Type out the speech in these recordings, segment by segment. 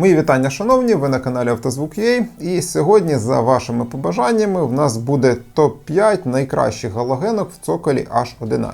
Мої вітання, шановні, ви на каналі Автозвук.ua і сьогодні, за вашими побажаннями, в нас буде топ-5 найкращих галогенок в цоколі H11.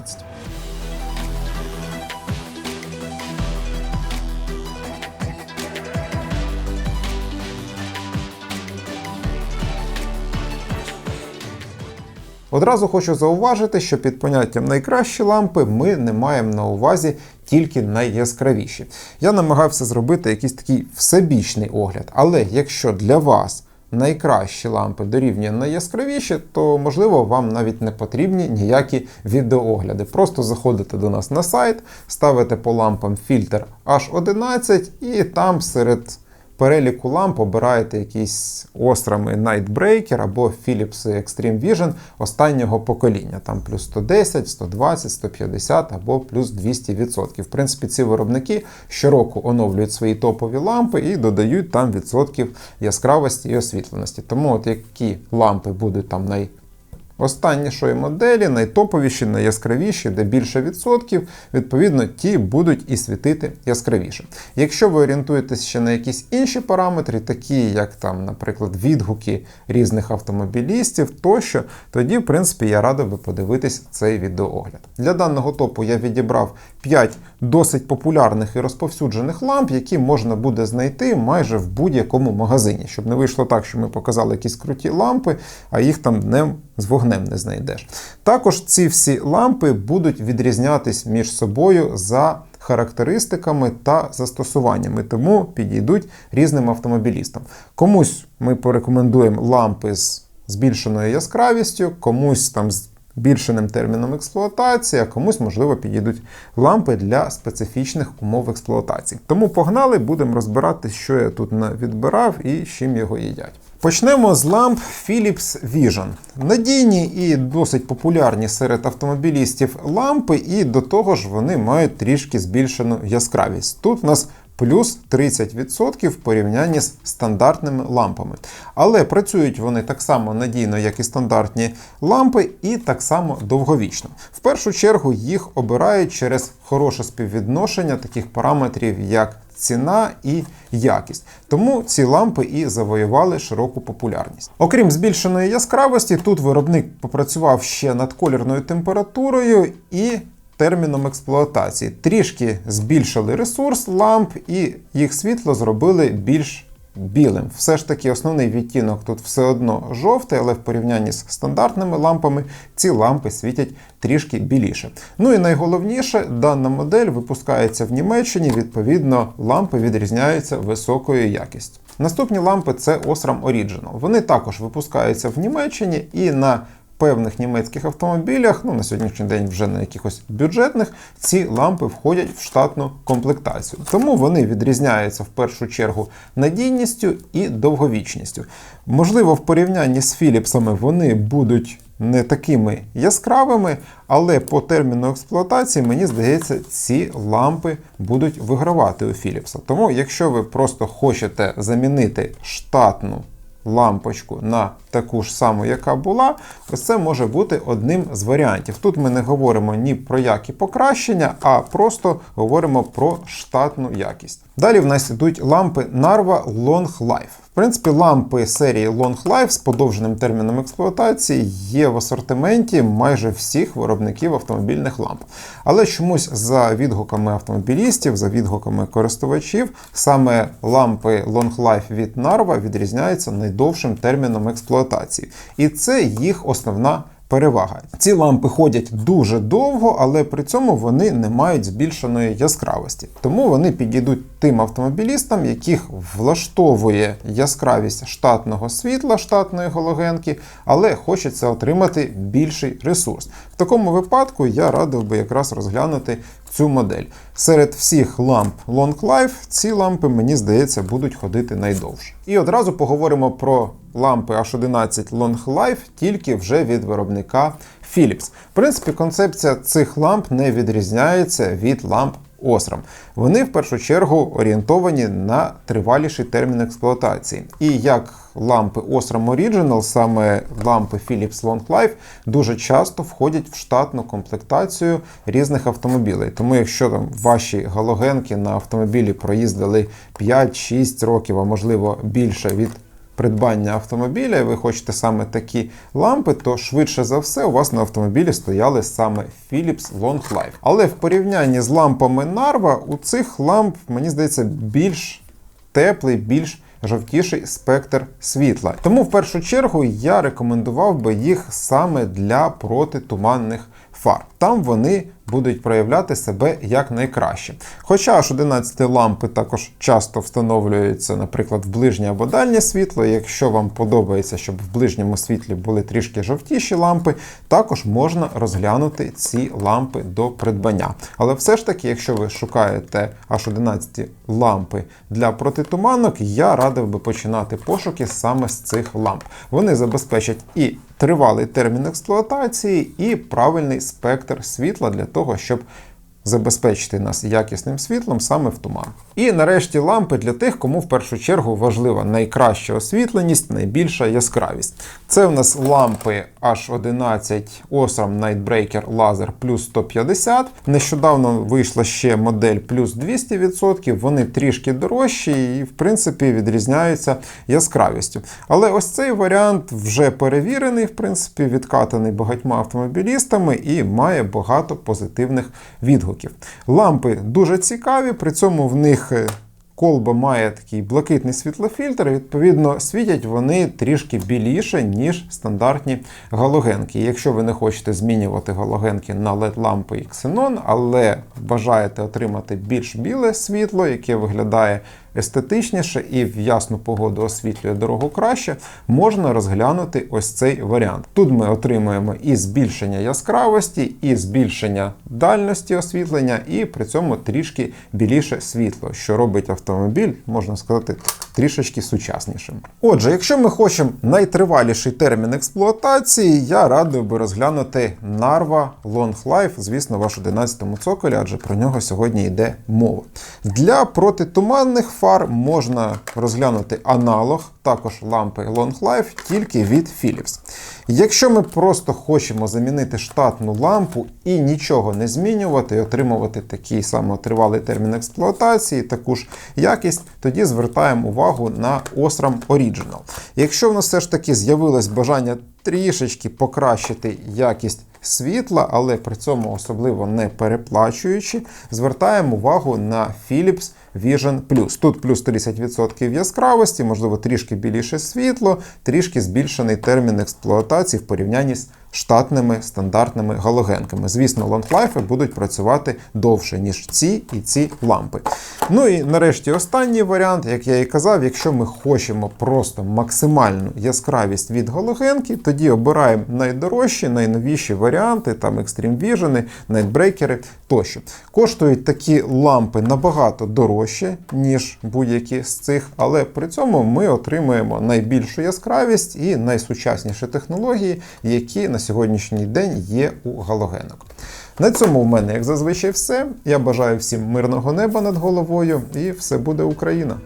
Одразу хочу зауважити, що під поняттям найкращі лампи ми не маємо на увазі тільки найяскравіші. Я намагався зробити якийсь такий всебічний огляд, але якщо для вас найкращі лампи дорівнює найяскравіші, то можливо вам навіть не потрібні ніякі відеоогляди. Просто заходите до нас на сайт, ставите по лампам фільтр H11 і там серед переліку ламп обираєте якісь острами Nightbreaker або Philips Extreme Vision останнього покоління. Там плюс 110, 120, 150 або плюс 200%. В принципі, ці виробники щороку оновлюють свої топові лампи і додають там відсотків яскравості і освітленості. Тому от які лампи будуть там най Останнішої моделі, найтоповіші, найяскравіші, де більше відсотків, відповідно, ті будуть і світити яскравіше. Якщо ви орієнтуєтесь ще на якісь інші параметри, такі як там, наприклад, відгуки різних автомобілістів тощо, тоді, в принципі, я радив би подивитись цей відеоогляд. Для даного топу я відібрав 5 досить популярних і розповсюджених ламп, які можна буде знайти майже в будь-якому магазині, щоб не вийшло так, що ми показали якісь круті лампи, а їх там днем з вогнем не знайдеш. Також ці всі лампи будуть відрізнятись між собою за характеристиками та застосуваннями, тому підійдуть різним автомобілістам. Комусь ми порекомендуємо лампи з збільшеною яскравістю, комусь там з збільшеним терміном експлуатації, а комусь, можливо, підійдуть лампи для специфічних умов експлуатації. Тому погнали, будемо розбирати, що я тут відбирав і чим його їдять. Почнемо з ламп Philips Vision. Надійні і досить популярні серед автомобілістів лампи, і до того ж вони мають трішки збільшену яскравість. Тут у нас плюс 30% в порівнянні з стандартними лампами. Але працюють вони так само надійно, як і стандартні лампи, і так само довговічно. В першу чергу їх обирають через хороше співвідношення таких параметрів, як ціна і якість. Тому ці лампи і завоювали широку популярність. Окрім збільшеної яскравості, тут виробник попрацював ще над колірною температурою і терміном експлуатації. Трішки збільшили ресурс ламп і їх світло зробили більш білим. Все ж таки, основний відтінок тут все одно жовтий, але в порівнянні з стандартними лампами ці лампи світять трішки біліше. Ну і найголовніше, дана модель випускається в Німеччині, відповідно, лампи відрізняються високою якістю. Наступні лампи це Osram Original. Вони також випускаються в Німеччині і на певних німецьких автомобілях, ну на сьогоднішній день вже на якихось бюджетних, ці лампи входять в штатну комплектацію. Тому вони відрізняються в першу чергу надійністю і довговічністю. Можливо, в порівнянні з Філіпсами вони будуть не такими яскравими, але по терміну експлуатації, мені здається, ці лампи будуть вигравати у Філіпса. Тому, якщо ви просто хочете замінити штатну лампочку на таку ж саму, яка була, ось це може бути одним з варіантів. Тут ми не говоримо ні про які покращення, а просто говоримо про штатну якість. Далі в нас ідуть лампи Narva Long Life. В принципі, лампи серії Long Life з подовженим терміном експлуатації є в асортименті майже всіх виробників автомобільних ламп. Але чомусь за відгуками автомобілістів, за відгуками користувачів, саме лампи Long Life від Narva відрізняються найдовшим терміном експлуатації. І це їх основна перевага. Ці лампи ходять дуже довго, але при цьому вони не мають збільшеної яскравості. Тому вони підійдуть тим автомобілістам, яких влаштовує яскравість штатного світла, штатної галогенки, але хочеться отримати більший ресурс. В такому випадку я радив би якраз розглянути цю модель. Серед всіх ламп Long Life ці лампи, мені здається, будуть ходити найдовше. І одразу поговоримо про лампи H11 Long Life тільки вже від виробника Philips. В принципі, концепція цих ламп не відрізняється від ламп Osram. Вони в першу чергу орієнтовані на триваліший термін експлуатації. І як лампи Osram Original, саме лампи Philips Long Life, дуже часто входять в штатну комплектацію різних автомобілей. Тому, якщо там ваші галогенки на автомобілі проїздили 5-6 років, а можливо більше від придбання автомобіля, і ви хочете саме такі лампи, то швидше за все у вас на автомобілі стояли саме Philips Long Life. Але в порівнянні з лампами Narva у цих ламп, мені здається, більш теплий, більш жовтіший спектр світла. Тому в першу чергу я рекомендував би їх саме для протитуманних фар. Там вони будуть проявляти себе як найкраще. Хоча аж 11 лампи також часто встановлюються, наприклад, в ближнє або дальнє світло. Якщо вам подобається, щоб в ближньому світлі були трішки жовтіші лампи, також можна розглянути ці лампи до придбання. Але все ж таки, якщо ви шукаєте аж 11 лампи для протитуманок, я радив би починати пошуки саме з цих ламп. Вони забезпечать і тривалий термін експлуатації, і правильний спектр світла для того, щоб забезпечити нас якісним світлом саме в туман. І нарешті лампи для тих, кому в першу чергу важлива найкраща освітленість, найбільша яскравість. Це в нас лампи H11 Osram Nightbreaker Laser плюс 150. Нещодавно вийшла ще модель плюс 200%. Вони трішки дорожчі і, в принципі, відрізняються яскравістю. Але ось цей варіант вже перевірений, в принципі, відкатаний багатьма автомобілістами і має багато позитивних відгуків. Лампи дуже цікаві, при цьому в них. Колба має такий блакитний світлофільтр, відповідно, світять вони трішки біліше, ніж стандартні галогенки. Якщо ви не хочете змінювати галогенки на LED-лампи і ксенон, але бажаєте отримати більш біле світло, яке виглядає естетичніше і в ясну погоду освітлює дорогу краще, можна розглянути ось цей варіант. Тут ми отримуємо і збільшення яскравості, і збільшення дальності освітлення, і при цьому трішки біліше світло, що робить автомобіль, можна сказати, трішечки сучаснішим. Отже, якщо ми хочемо найтриваліший термін експлуатації, я радив би розглянути Narva Long Life, звісно, ваш 11-му цоколі, адже про нього сьогодні йде мова. Для протитуманних фар можна розглянути аналог, також лампи Long Life, тільки від Philips. Якщо ми просто хочемо замінити штатну лампу і нічого не змінювати, і отримувати такий самотривалий термін експлуатації, таку ж якість, тоді звертаємо увагу на Osram Original. Якщо в нас все ж таки з'явилось бажання трішечки покращити якість світла, але при цьому особливо не переплачуючи, звертаємо увагу на Philips Vision Plus. Тут плюс 30% яскравості, можливо, трішки біліше світло, трішки збільшений термін експлуатації в порівнянні з штатними стандартними галогенками. Звісно, лонглайфи будуть працювати довше, ніж ці і ці лампи. Ну і нарешті останній варіант, як я і казав, якщо ми хочемо просто максимальну яскравість від галогенки, тоді обираємо найдорожчі, найновіші варіанти, там Extreme Vision, Nightbreaker тощо. Коштують такі лампи набагато дорожче, ніж будь-які з цих, але при цьому ми отримуємо найбільшу яскравість і найсучасніші технології, які на сьогоднішній день є у галогенок. На цьому в мене, як зазвичай, все. Я бажаю всім мирного неба над головою, і все буде Україна!